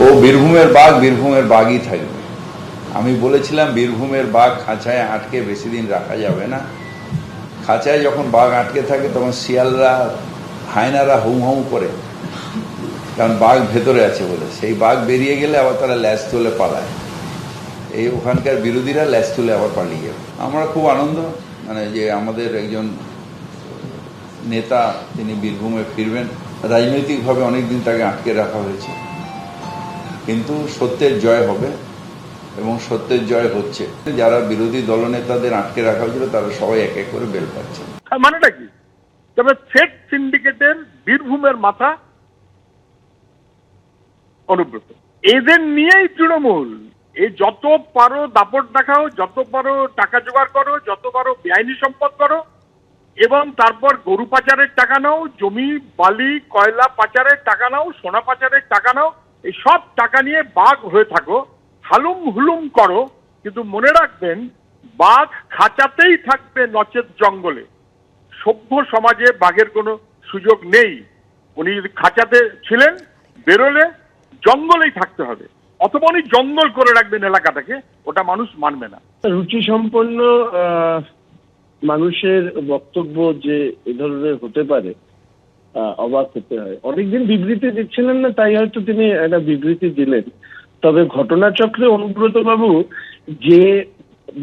ও বীরভূমের বাঘ বীরভূমের বাঘই থাকবে। আমি বলেছিলাম, বীরভূমের বাঘ খাঁচায় আটকে বেশি দিন রাখা যাবে না। খাঁচায় যখন বাঘ আটকে থাকে, তখন শিয়ালরা, হায়নারা হুম হুম করে। কারণ বাঘ ভেতরে আছে বলে। সেই বাঘ বেরিয়ে গেলে আবার তারা ল্যাস তুলে পালায়। এই ওখানকার বিরোধীরা ল্যাস তুলে আবার পালিয়ে যাবে আমরা খুব আনন্দ মানে যে আমাদের একজন নেতা, তিনি বীরভূমে ফিরবেন। রাজনৈতিকভাবে অনেকদিন তাকে আটকে রাখা হয়েছে। কিন্তু সত্যের জয় হবে এবং সত্যের জয় হচ্ছে। যারা বিরোধী দলনেতাদের আটকে রাখা হয়েছিল, তারা সবাই এক এক করে বেল পাচ্ছে মানেটা কি? তবে ফেক সিন্ডিকেটের বীরভূমের মাথা অনুব্রত। এদের নিয়েই তৃণমূল। এই যত পারো দাপট দেখাও, যত পারো টাকা জোগাড় করো, যত পারো বেআইনি সম্পদ করো, এবং তারপর গরু পাচারের টাকা নাও, জমি, বালি, কয়লা পাচারের টাকা নাও, সোনা পাচারের টাকা নাও এই সব টাকা নিয়ে বাঘ হয়ে থাকো, হালুম হুলুম করো, কিন্তু মনে রাখবেন, বাঘ খাঁচাতেই থাকবে নচেত জঙ্গলে। সভ্য সমাজে বাঘের কোনো সুযোগ নেই। উনি যদি খাঁচাতে ছিলেন, বেরোলে জঙ্গলেই থাকতে হবে। অথবা উনি জঙ্গল করে রাখবেন এলাকাটাকে, ওটা মানুষ মানবে না। রুচি সম্পন্ন মানুষের বক্তব্য যে এ ধরনের হতে পারে অবাক হতে হয়। অনেকদিন বিবৃতি দিচ্ছিলেন না, তাই হয়তো তিনি একটা বিবৃতি দিলেন। তবে ঘটনাচক্রে অনুব্রত বাবু যে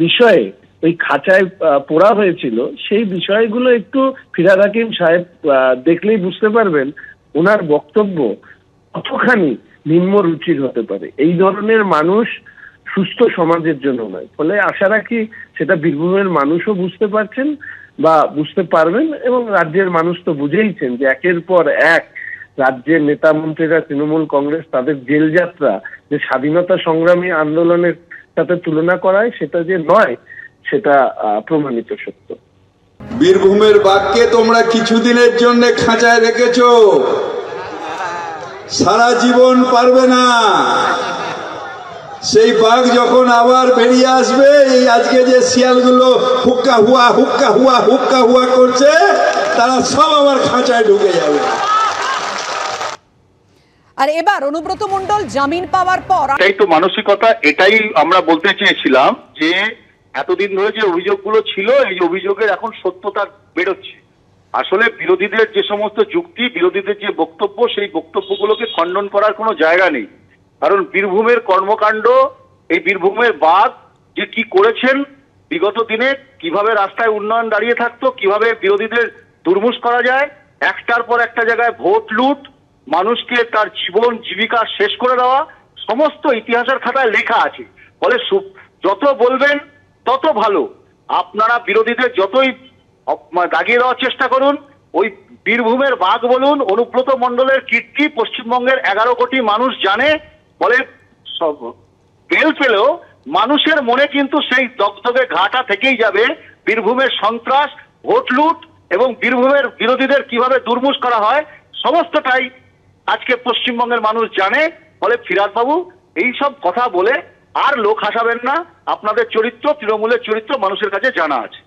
বিষয়ে ওই খাঁচায় পোড়া হয়েছিল, সেই বিষয়গুলো একটু ফিরাদ হাকিম সাহেব দেখলেই বুঝতে পারবেন, ওনার বক্তব্য কতখানি নিম্ন রুচির হতে পারে। এই ধরনের মানুষ সুস্থ সমাজের জন্য নয়। ফলে আশা রাখি সেটা বীরভূমের মানুষও বুঝতে পারছেন বা বুঝতে পারবেন এবং রাজ্যের মানুষ তো বুঝেইছেন যে একের পর এক রাজ্যের নেতা মন্ত্রীরা, তৃণমূল কংগ্রেস, তাদের জেল যাত্রা যে স্বাধীনতা সংগ্রামী আন্দোলনের সাথে তুলনা করায়, সেটা যে নয়, সেটা প্রমাণিত সত্য। বীরভূমের বাঘকে তোমরা কিছুদিনের জন্য খাঁচায় রেখেছ। সারা জীবন পারবে না। সেই বাঘ যখন আবার বেরিয়ে আসবে এই আজকে যে শিয়ালগুলো হুক্কা হুয়া হুক্কা হুয়া হুক্কা হুয়া করছে তারা সব আবার খাঁচায় ঢুকে যাবে। আর এবার অনুব্রত মণ্ডল জামিন পাওয়ার পর এটাই তো মানসিকতা এটাই আমরা বলতে চেয়েছিলাম যে এতদিন ধরে যে অভিযোগগুলো ছিল এই অভিযোগের এখন সত্যতা বেরোচ্ছে। আসলে বিরোধীদের যে সমস্ত যুক্তি বিরোধীদের যে বক্তব্য সেই বক্তব্যগুলোকে খণ্ডন করার কোনো জায়গা নেই। কারণ বীরভূমের কর্মকাণ্ড, এই বীরভূমের বাদ যে কি করেছেন, বিগত দিনে কীভাবে রাস্তায় উন্নয়ন দাঁড়িয়ে থাকতো, কীভাবে বিরোধীদের দুর্মুষ করা যায়, একটার পর একটা জায়গায় ভোট লুট, মানুষকে তার জীবন, জীবিকা শেষ করে দেওয়া, সমস্ত ইতিহাসের খাতায় লেখা আছে। ফলে যত বলবেন, তত ভালো। আপনারা বিরোধীদের যতই দাগিয়ে দেওয়ার চেষ্টা করুন, ওই বীরভূমের বাঘ বলুন, অনুব্রত মণ্ডলের কীর্তি পশ্চিমবঙ্গের এগারো কোটি মানুষ জানে ফলে সব বেল পেলেও মানুষের মনে কিন্তু সেই দগদগে ঘাটা থেকেই যাবে বীরভূমের সন্ত্রাস, ভোট লুট এবং বীরভূমের বিরোধীদের কীভাবে দুর্মুষ করা হয়, সমস্তটাই আজকে পশ্চিমবঙ্গের মানুষ জানে। ফলে ফিরাদ বাবু এই সব কথা বলে আর লোক হাসাবেন না। আপনাদের চরিত্র, তৃণমূলের চরিত্র মানুষের কাছে জানা আছে।